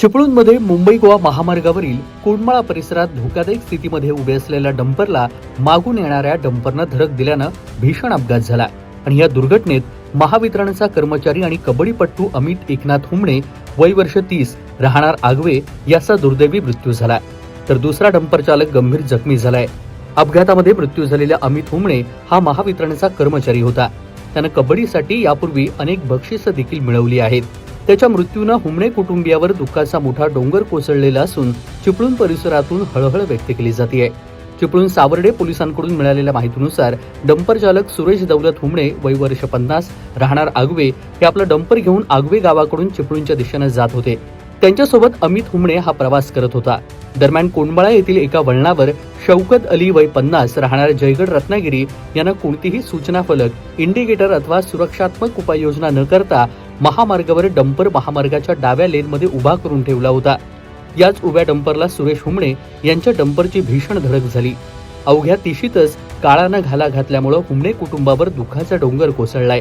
चिपळूणमध्ये मुंबई गोवा महामार्गावरील कोंडमाळा परिसरात धोकादायक स्थितीमध्ये उभे असलेल्या डंपरला मागून येणाऱ्या डंपरनं धडक दिल्यानं भीषण अपघात झाला. आणि या दुर्घटनेत महावितरणचा कर्मचारी आणि कबड्डीपट्टू अमित एकनाथ हुमणे वय वर्ष तीस राहणार आगवे याचा दुर्दैवी मृत्यू झाला. तर दुसरा डंपर चालक गंभीर जखमी झालाय. अपघातामध्ये मृत्यू झालेल्या अमित हुमणे हा महावितरणचा कर्मचारी होता. त्यानं कबड्डीसाठी यापूर्वी अनेक बक्षिसं देखील मिळवली आहेत. त्याच्या मृत्यूनं हुमणे कुटुंबियावर दुःखाचा मोठा डोंगर कोसळलेला असून चिपळूण परिसरातून हळहळ व्यक्त केली जाते चिपळूण सावर्डे पोलिसांकडून मिळालेल्या माहितीनुसार डंपर चालक सुरेश दौलत हुमणे वय वर्ष पन्नास राहणार आगवे हे आपलं डंपर घेऊन आगवे गावाकडून चिपळूणच्या दिशेनं जात होते. त्यांच्यासोबत अमित हुमणे हा प्रवास करत होता. दरम्यान कोंडमाळा येथील एका वळणावर शौकत अली वय पन्नास राहणार जयगड रत्नागिरी यांना कोणतीही सूचना फलक इंडिकेटर अथवा सुरक्षात्मक उपाययोजना न करता महामार्गावर डंपर महामार्गाच्या डाव्या लेनमध्ये उभा करून ठेवला होता. याच उभ्या डंपरला सुरेश हुमणे यांच्या डंपरची भीषण धडक झाली. अवघ्या तिशीतच काळानं घाला घातल्यामुळं हुमणे कुटुंबावर दुःखाचा डोंगर कोसळलाय.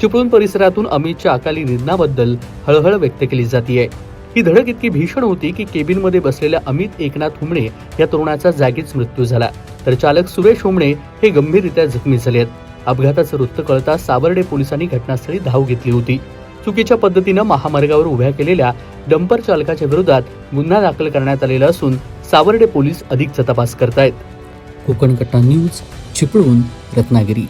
चिपळूण परिसरातून अमितच्या अकाली निधनाबद्दल हळहळ व्यक्त केली जातीये. ही धडक इतकी भीषण होती की केबिनमध्ये बसलेल्या अमित एकनाथ हुमणे या तरुणाचा जागीच मृत्यू झाला. तर चालक सुरेश हुमणे हे गंभीररित्या जखमी झाले आहेत अपघाताचं वृत्त कळता सावर्डे पोलिसांनी घटनास्थळी धाव घेतली होती. चुकीच्या पद्धतीनं महामार्गावर उभ्या केलेल्या डंपर चालकाच्या विरोधात गुन्हा दाखल करण्यात आलेला असून सावर्डे पोलीस अधिकचा तपास करतायत. कोकण कट्टा न्यूज चिपळूण रत्नागिरी.